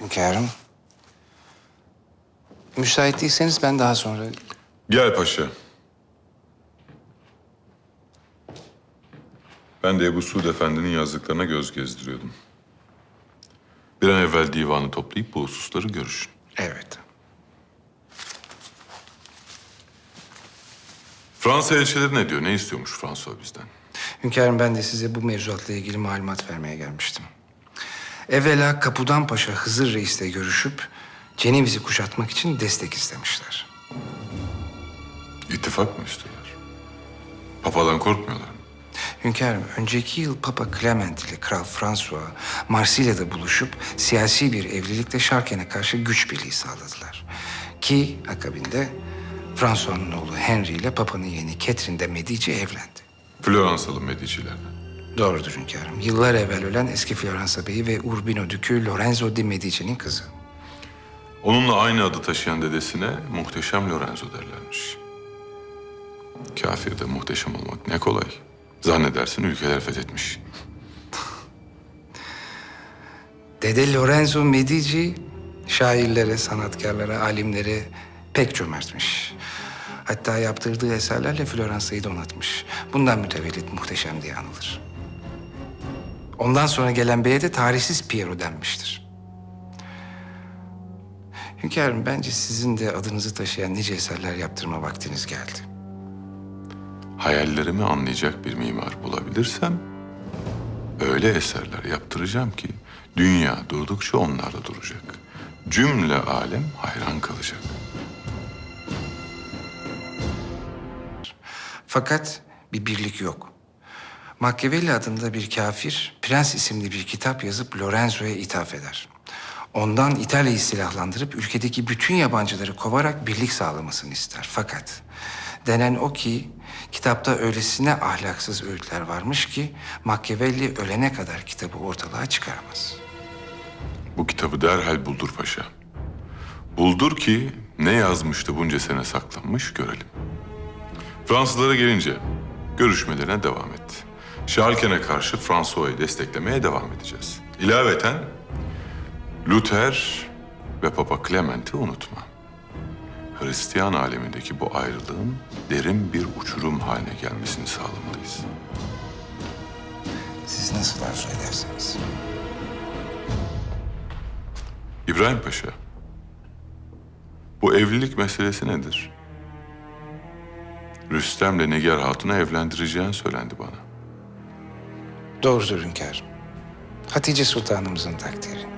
Hünkârım. Müsait değilseniz ben daha sonra... Gel paşa. Ben de Ebu Suud Efendi'nin yazdıklarına göz gezdiriyordum. Bir an evvel divanı toplayıp bu hususları görüşün. Evet. Fransa elçileri ne diyor? Ne istiyormuş Fransa bizden? Hünkârım ben de size bu mevzuatla ilgili malumat vermeye gelmiştim. Evvela Kapudan Paşa Hızır Reis'le görüşüp Ceneviz'i kuşatmak için destek istemişler. İttifak mı istiyorlar? Papadan korkmuyorlar mı? Hünkârım, önceki yıl Papa Clement ile Kral François Marsilya'da buluşup siyasi bir evlilikle Şarken'e karşı güç birliği sağladılar. Ki akabinde François'un oğlu Henry ile Papa'nın yeğeni Catherine de Medici evlendi. Floransalı Medici'lerden. Doğrudur hünkârım. Yıllar evvel ölen eski Floransa Bey'i ve Urbino Dükü Lorenzo di Medici'nin kızı. Onunla aynı adı taşıyan dedesine muhteşem Lorenzo derlermiş. Kafirde muhteşem olmak ne kolay. Zannedersin ülkeler fethetmiş. Dede Lorenzo Medici şairlere, sanatkarlara, alimlere pek cömertmiş. Hatta yaptırdığı eserlerle Floransa'yı donatmış. Bundan mütevellit muhteşem diye anılır. Ondan sonra gelen beye de tarihsiz Piero denmiştir. Hünkârım bence sizin de adınızı taşıyan nice eserler yaptırma vaktiniz geldi. Hayallerimi anlayacak bir mimar bulabilirsem öyle eserler yaptıracağım ki dünya durdukça onlar da duracak. Cümle alem hayran kalacak. Fakat bir birlik yok. Machiavelli adında bir kafir, Prens isimli bir kitap yazıp Lorenzo'ya ithaf eder. Ondan İtalya'yı silahlandırıp ülkedeki bütün yabancıları kovarak birlik sağlamasını ister. Fakat denen o ki kitapta öylesine ahlaksız öğütler varmış ki Machiavelli ölene kadar kitabı ortalığa çıkaramaz. Bu kitabı derhal buldur paşa. Buldur ki ne yazmıştı bunca sene saklanmış görelim. Fransızlara gelince görüşmelerine devam etti. Şarken'e karşı François'ı desteklemeye devam edeceğiz. İlaveten Luther ve Papa Clement'i unutma. Hristiyan alemindeki bu ayrılığın derin bir uçurum haline gelmesini sağlamalıyız. Siz nasıl arzu ederseniz. İbrahim Paşa, bu evlilik meselesi nedir? Rüstem'le Nigar Hatun'u evlendireceğin söylendi bana. Doğrudur hünkârım. Hatice Sultanımızın takdiri.